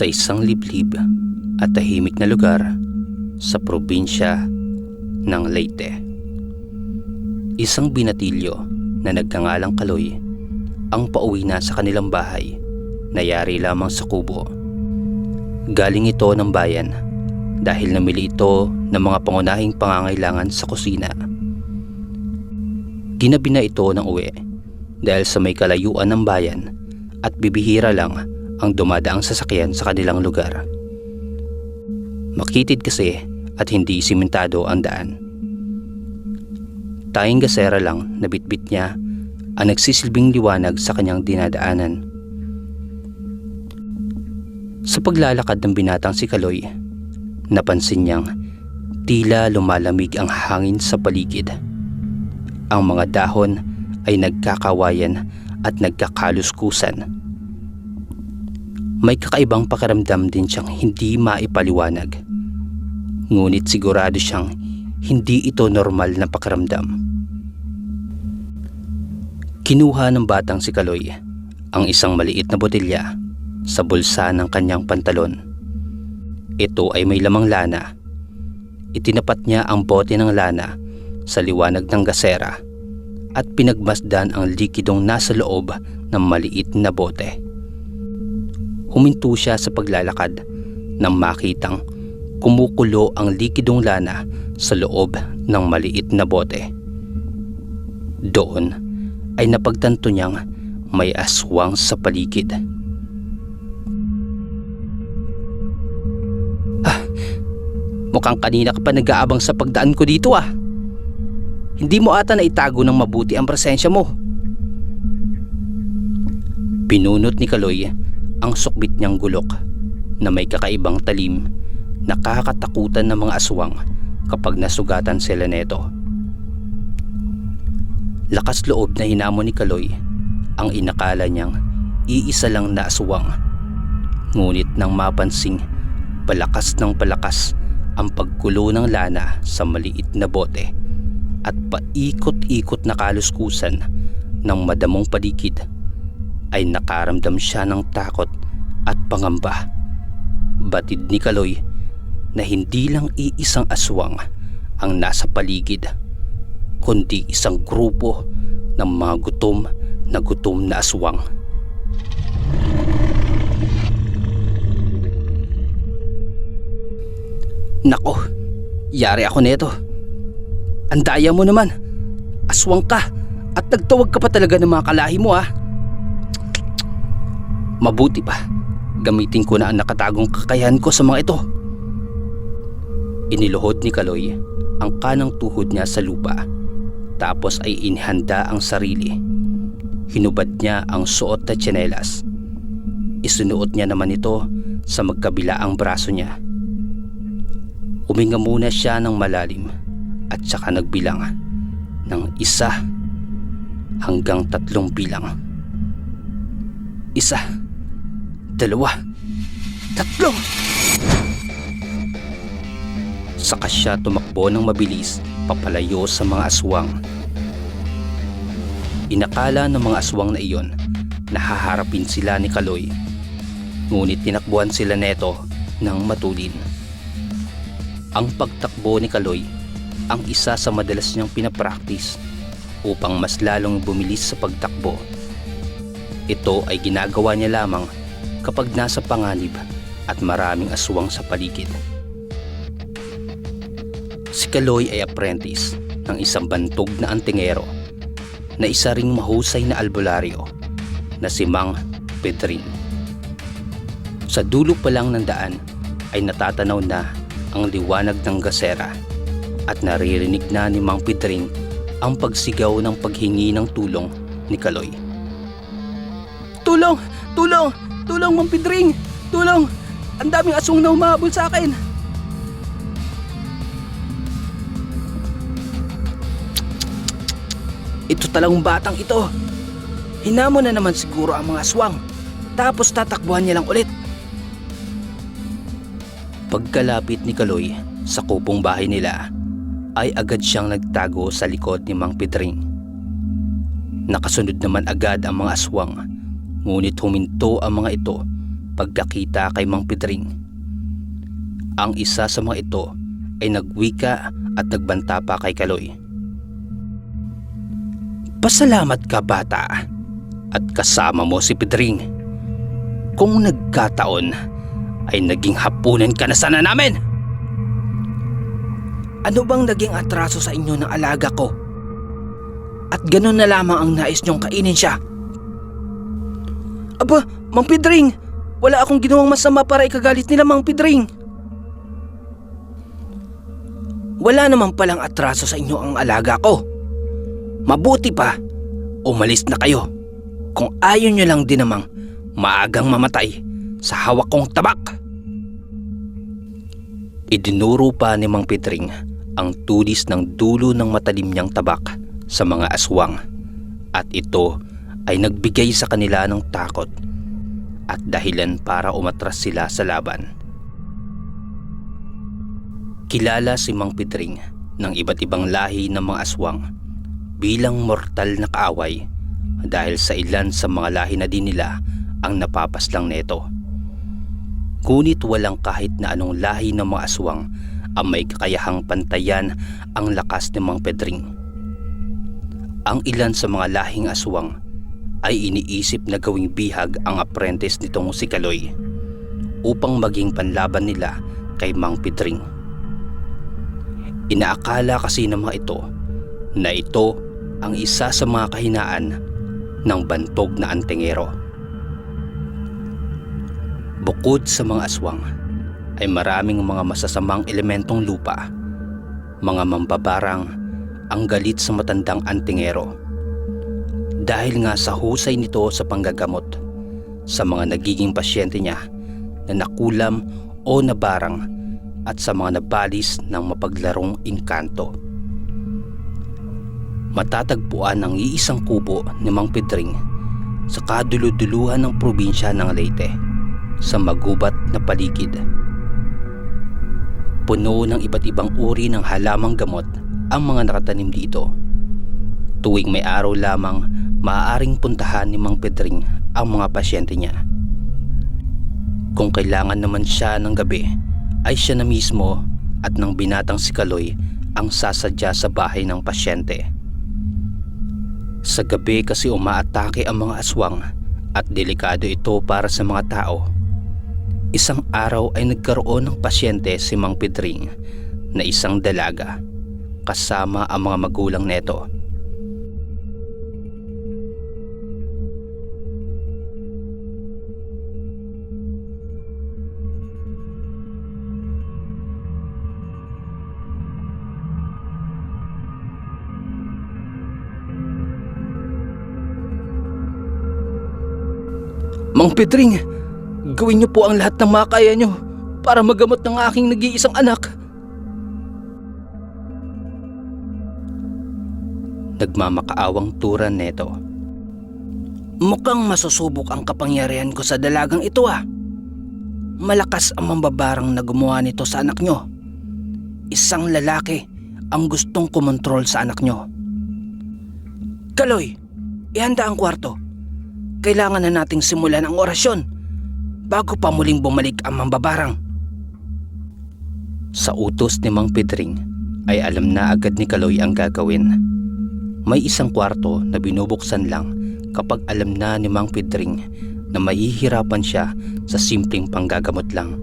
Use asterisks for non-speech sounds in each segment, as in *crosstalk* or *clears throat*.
sa isang liblib at tahimik na lugar sa probinsya ng Leyte. Isang binatilyo na nagkangalang Kaloy ang pauwi na sa kanilang bahay na yari lamang sa kubo. Galing ito ng bayan dahil namili ito ng mga pangunahing pangangailangan sa kusina. Ginabi na ito ng uwi dahil sa may kalayuan ng bayan at bibihira lang ang dumadaang sasakyan sa kanilang lugar. Makitid kasi at hindi simentado ang daan. Tayong gasera lang na bitbit niya ang nagsisilbing liwanag sa kanyang dinadaanan. Sa paglalakad ng binatang si Kaloy, napansin niyang tila lumalamig ang hangin sa paligid. Ang mga dahon ay nagkakawayan at nagkakaluskusan. May kakaibang pakiramdam din siyang hindi maipaliwanag. Ngunit sigurado siyang hindi ito normal na pakiramdam. Kinuha ng batang si Kaloy ang isang maliit na botelya sa bulsa ng kanyang pantalon. Ito ay may lamang lana. Itinapat niya ang bote ng lana sa liwanag ng gasera at pinagmasdan ang likidong nasa loob ng maliit na bote. Huminto siya sa paglalakad nang makitang kumukulo ang likidong lana sa loob ng maliit na bote. Doon ay napagtanto niyang may aswang sa paligid. Ah, mukhang kanina ka pa nag-aabang sa pagdaan ko dito ah. Hindi mo ata na itago ng mabuti ang presensya mo. Pinunot ni Kaloy ang sukbit niyang gulok na may kakaibang talim nakakatakutan ng mga aswang kapag nasugatan sila neto. Lakas loob na hinamon ni Kaloy ang inakala niyang iisa lang na aswang. Ngunit nang mapansing palakas ng palakas ang pagkulo ng lana sa maliit na bote at paikot-ikot na kaluskusan ng madamong paligid ay nakaramdam siya ng takot at pangamba. Batid ni Kaloy na hindi lang iisang aswang ang nasa paligid kundi isang grupo ng mga gutom na gutom na aswang. Nako, yari ako neto. Ang daya mo naman. Aswang ka at nagtawag ka pa talaga ng mga kalahi mo ha. Mabuti pa, gamitin ko na ang nakatagong kakayahan ko sa mga ito. Iniluhod ni Kaloy ang kanang tuhod niya sa lupa tapos ay inhanda ang sarili. Hinubad niya ang suot na tsinelas. Isunuot niya naman ito sa magkabilaang braso niya. Huminga muna siya ng malalim at saka nagbilang ng isa hanggang tatlong bilang. Isa, dalawa, tatlo! Saka siya tumakbo ng mabilis papalayo sa mga aswang. Inakala ng mga aswang na iyon na haharapin sila ni Kaloy. Ngunit tinakbuhan sila neto ng matulin. Ang pagtakbo ni Kaloy ang isa sa madalas niyang pinapraktis upang mas lalong bumilis sa pagtakbo. Ito ay ginagawa niya lamang kapag nasa panganib at maraming aswang sa paligid. Si Kaloy ay apprentice ng isang bantog na antingero na isa ring mahusay na albularyo na si Mang Pedrin. Sa dulo pa lang ng daan ay natatanaw na ang liwanag ng gasera at naririnig na ni Mang Pedrin ang pagsigaw ng paghingi ng tulong ni Kaloy. Tulong! Tulong! Tulong, Mang Pedring! Tulong! Ang daming aswang na humahabol sa akin! Ito talang batang ito. Hinamon na naman siguro ang mga aswang. Tapos tatakbuhan niya lang ulit. Pagkalapit ni Kaloy sa kupong bahay nila, ay agad siyang nagtago sa likod ni Mang Pedring. Nakasunod naman agad ang mga aswang, ngunit huminto ang mga ito pagkakita kay Mang Pedring. Ang isa sa mga ito ay nagwika at nagbanta pa kay Kaloy. Pasalamat ka bata at kasama mo si Pedring. Kung nagkataon ay naging hapunan ka na sana namin. Ano bang naging atraso sa inyo ng alaga ko? At ganun na lamang ang nais niyong kainin siya. Aba, Mang Pedring, wala akong ginawang masama para ikagalit nila Mang Pedring. Wala naman palang atraso sa inyo ang alaga ko. Mabuti pa, umalis na kayo. Kung ayaw nyo lang din namang maagang mamatay sa hawak kong tabak. Idinuro pa ni Mang Pedring ang tulis ng dulo ng matalim niyang tabak sa mga aswang at ito ay nagbigay sa kanila ng takot at dahilan para umatras sila sa laban. Kilala si Mang Pedring ng iba't ibang lahi ng mga aswang bilang mortal na kaaway dahil sa ilan sa mga lahi na din nila ang napapaslang neto. Ngunit walang kahit na anong lahi ng mga aswang ang may kakayahang pantayan ang lakas ni Mang Pedring. Ang ilan sa mga lahing aswang ay iniisip na gawing bihag ang apprentice nitong si Kaloy upang maging panlaban nila kay Mang Pedring. Inaakala kasi ng mga ito na ito ang isa sa mga kahinaan ng bantog na antingero. Bukod sa mga aswang, ay maraming mga masasamang elementong lupa, mga mambabarang ang galit sa matandang antingero. Dahil nga sa husay nito sa panggagamot sa mga nagiging pasyente niya na nakulam o nabarang at sa mga nabalis ng mapaglarong inkanto. Matatagpuan ang iisang kubo ni Mang Pedring sa kaduluduluhan ng probinsya ng Leyte sa magubat na paligid. Puno ng iba't ibang uri ng halamang gamot ang mga nakatanim dito. Tuwing may araw lamang, maaaring puntahan ni Mang Pedring ang mga pasyente niya. Kung kailangan naman siya ng gabi, ay siya na mismo at ng binatang si Kaloy ang sasadya sa bahay ng pasyente. Sa gabi kasi umaatake ang mga aswang at delikado ito para sa mga tao. Isang araw ay nagkaroon ng pasyente si Mang Pedring na isang dalaga kasama ang mga magulang neto. Mang Pedring, gawin niyo po ang lahat ng makaya niyo para magamot ng aking nag-iisang anak. Nagmamakaawang turan neto. Mukhang masusubok ang kapangyarihan ko sa dalagang ito ah. Malakas ang mambabarang na gumawa nito sa anak nyo. Isang lalaki ang gustong kumontrol sa anak nyo. Kaloy, ihanda ang kwarto kailangan na nating simulan ang orasyon bago pa muling bumalik ang mambabarang. Sa utos ni Mang Pedring ay alam na agad ni Kaloy ang gagawin. May isang kwarto na binubuksan lang kapag alam na ni Mang Pedring na mahihirapan siya sa simpleng panggagamot lang.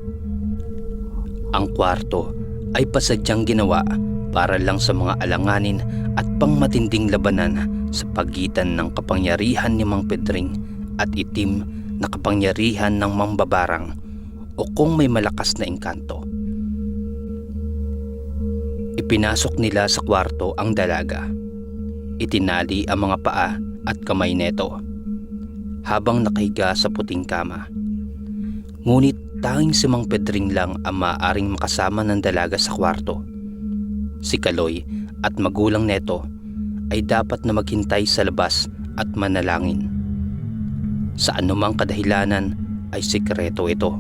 Ang kwarto ay pasadyang ginawa para lang sa mga alanganin at pangmatinding labanan sa pagitan ng kapangyarihan ni Mang Pedring at itim na kapangyarihan ng mambabarang o kung may malakas na engkanto. Ipinasok nila sa kwarto ang dalaga. Itinali ang mga paa at kamay neto habang nakahiga sa puting kama. Ngunit tanging si Mang Pedring lang ang maaaring makasama ng dalaga sa kwarto. Si Kaloy at magulang neto ay dapat na maghintay sa labas at manalangin. Sa anumang kadahilanan ay sikreto ito.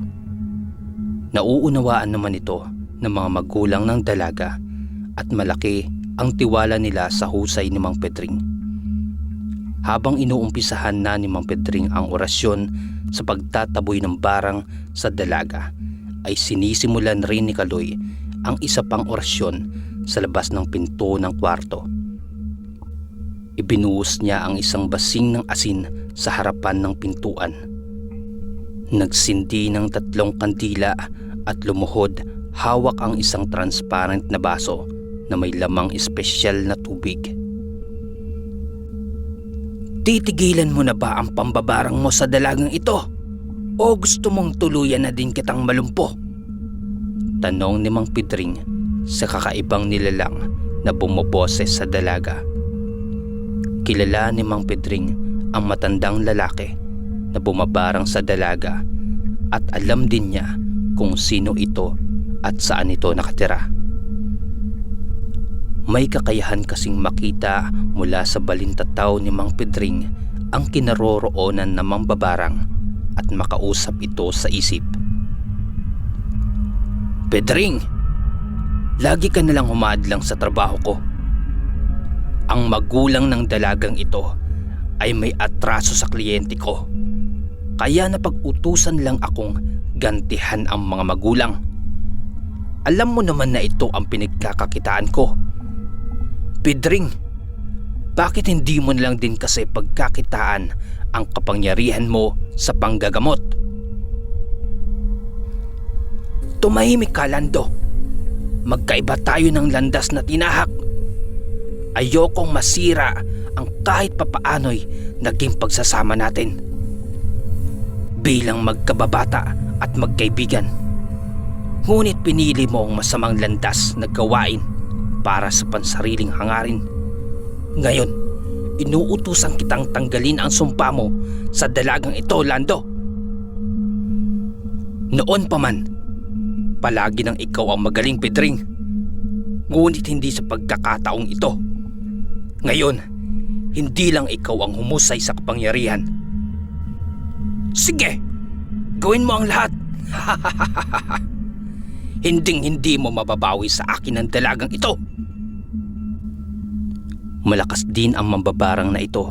Nauunawaan naman ito ng mga magulang ng dalaga at malaki ang tiwala nila sa husay ni Mang Pedring. Habang inuumpisahan na ni Mang Pedring ang orasyon sa pagtataboy ng barang sa dalaga ay sinisimulan rin ni Kaloy ang isa pang orasyon sa labas ng pinto ng kwarto. Ibinuhos niya ang isang basing ng asin sa harapan ng pintuan. Nagsindi ng tatlong kandila at lumuhod hawak ang isang transparent na baso na may lamang espesyal na tubig. Titigilan mo na ba ang pambabarang mo sa dalagang ito? O gusto mong tuluyan na din kitang malumpo? Tanong ni Mang Pidring sa kakaibang nilalang na bumoboses sa dalaga. Kilala ni Mang Pidring ang matandang lalaki na bumabarang sa dalaga at alam din niya kung sino ito at saan ito nakatira. May kakayahan kasing makita mula sa balintataw ni Mang Pedring ang kinaroroonan ng mambabarang at makausap ito sa isip. Pedring, lagi ka nalang humadlang sa trabaho ko. Ang magulang ng dalagang ito ay may atraso sa kliyente ko. Kaya napag-utusan lang akong gantihan ang mga magulang. Alam mo naman na ito ang pinagkakakitaan ko. Pedring, bakit hindi mo lang din kasi pagkakitaan ang kapangyarihan mo sa panggagamot? Tumahimik ka, Lando. Magkaiba tayo ng landas na tinahak. Ayokong masira ang kahit papaano'y naging pagsasama natin. Bilang magkababata at magkaibigan. Ngunit pinili mo ang masamang landas na gawain para sa pansariling hangarin. Ngayon, inuutusan kitang tanggalin ang sumpa mo sa dalagang ito, Lando. Noon pa man, palagi nang ikaw ang magaling, Pedring. Ngunit hindi sa pagkakataong ito. Ngayon, hindi lang ikaw ang humusay sa kapangyarihan. Sige, gawin mo ang lahat. *laughs* Hinding hindi mo mababawi sa akin ang dalagang ito. Malakas din ang mambabarang na ito.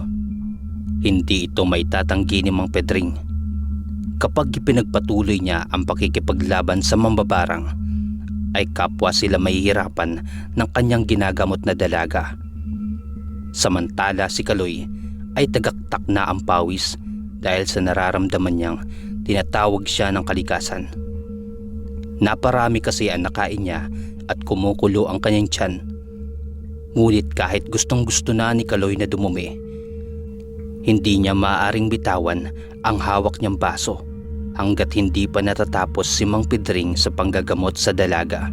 Hindi ito may tatanggi ni Mang Pedring. Kapag ipinagpatuloy niya ang pakikipaglaban sa mambabarang, ay kapwa sila mahihirapan ng kanyang ginagamot na dalaga. Samantala si Kaloy ay tagaktak na ang pawis dahil sa nararamdaman niyang tinatawag siya ng kalikasan. Naparami kasi ang nakain niya at kumukulo ang kanyang tiyan. Ngunit kahit gustong gusto na ni Kaloy na dumumi, hindi niya maaaring bitawan ang hawak niyang baso hanggat hindi pa natatapos si Mang Pedring sa panggagamot sa dalaga.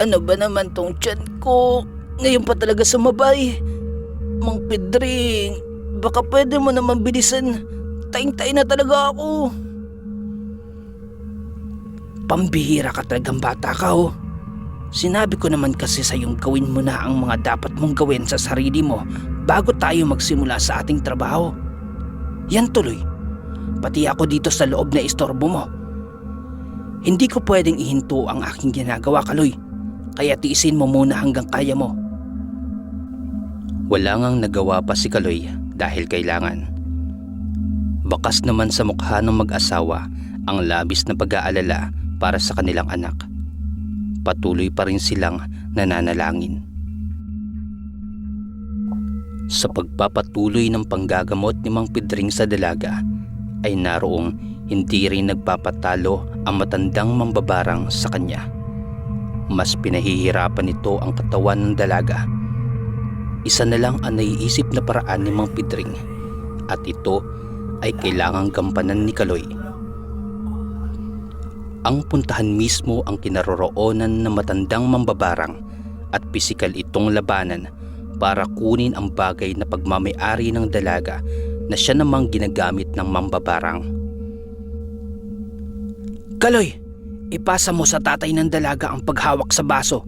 Ano ba naman tong tiyan ko? Ngayon pa talaga sumabay. Mang Pedring, baka pwede mo naman bilisan. Taing-taing na talaga ako. Pambihira ka talagang bata ka oh. Sinabi ko naman kasi sa yung gawin mo na ang mga dapat mong gawin sa sarili mo bago tayo magsimula sa ating trabaho. Yan tuloy. Pati ako dito sa loob na istorbo mo. Hindi ko pwedeng ihinto ang aking ginagawa, Kaloy. Kaya tiisin mo muna hanggang kaya mo. Wala ngang nagawa pa si Kaloy dahil kailangan. Bakas naman sa mukha ng mag-asawa ang labis na pag-aalala para sa kanilang anak. Patuloy pa rin silang nananalangin. Sa pagpapatuloy ng panggagamot ni Mang Pedring sa dalaga ay naroong hindi rin nagpapatalo ang matandang mambabarang sa kanya. Mas pinahihirapan nito ang katawan ng dalaga. Isa na lang ang naiisip na paraan ni Mang Pedring. At ito ay kailangang gampanan ni Kaloy. Ang puntahan mismo ang kinaroroonan ng matandang mambabarang at pisikal itong labanan para kunin ang bagay na pagmamayari ng dalaga na siya namang ginagamit ng mambabarang. Kaloy, ipasa mo sa tatay ng dalaga ang paghawak sa baso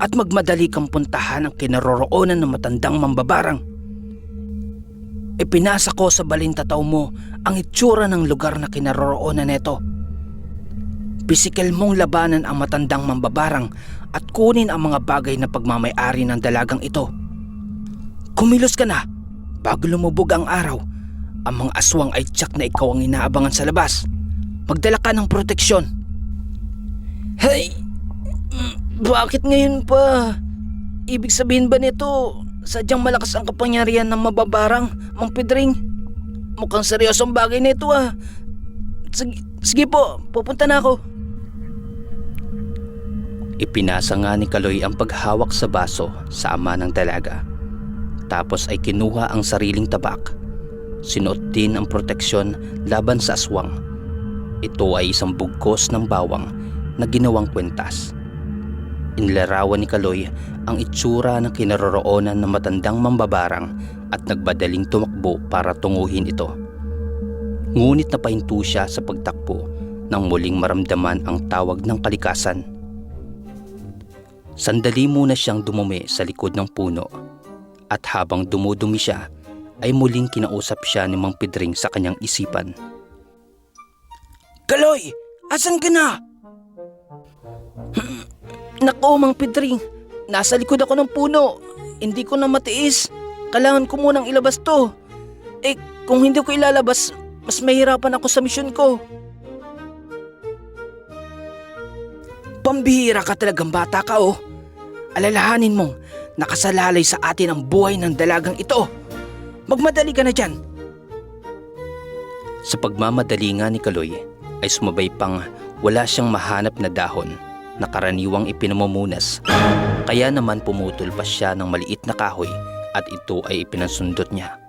at magmadali kang puntahan ang kinaroroonan ng matandang mambabarang. Ipinasa ko sa balintataw mo ang itsura ng lugar na kinaroroonan neto. Pisikal mong labanan ang matandang mambabarang at kunin ang mga bagay na pagmamayari ng dalagang ito. Kumilos ka na bago lumubog ang araw Ang mga aswang ay tsak na ikaw ang inaabangan sa labas. Magdala ka ng proteksyon. Hey! Bakit ngayon pa? Ibig sabihin ba nito, sadyang malakas ang kapangyarihan ng mababarang, Mang Pedring? Mukhang seryosong bagay nito ah. Sige, sige po, pupunta na ako. Ipinasa nga ni Kaloy ang paghawak sa baso sa ama ng dalaga. Tapos ay kinuha ang sariling tabak. Sinuot din ang proteksyon laban sa aswang. Ito ay isang bugkos ng bawang na ginawang kwentas. Inlarawan ni Kaloy ang itsura ng kinaroroonan ng matandang mambabarang at nagbadaling tumakbo para tunguhin ito. Ngunit napahinto siya sa pagtakbo nang muling maramdaman ang tawag ng kalikasan. Sandali muna siyang dumumi sa likod ng puno at habang dumudumi siya ay muling kinausap siya ni Mang Pedring sa kanyang isipan. Kaloy! Asan ka na? *clears throat* Nako, Mang Pedring. Nasa likod ako ng puno. Hindi ko na matiis. Kailangan ko munang ilabas to. Eh, kung hindi ko ilalabas, mas mahirapan ako sa misyon ko. Pambihira ka talagang bata ka oh. Alalahanin mong nakasalalay sa atin ang buhay ng dalagang ito. Magmadali ka na dyan. Sa pagmamadali nga ni Kaloy ay sumabay pang wala siyang mahanap na dahon na karaniwang ipinamumunas. Kaya naman pumutol pa siya ng maliit na kahoy at ito ay ipinasundot niya.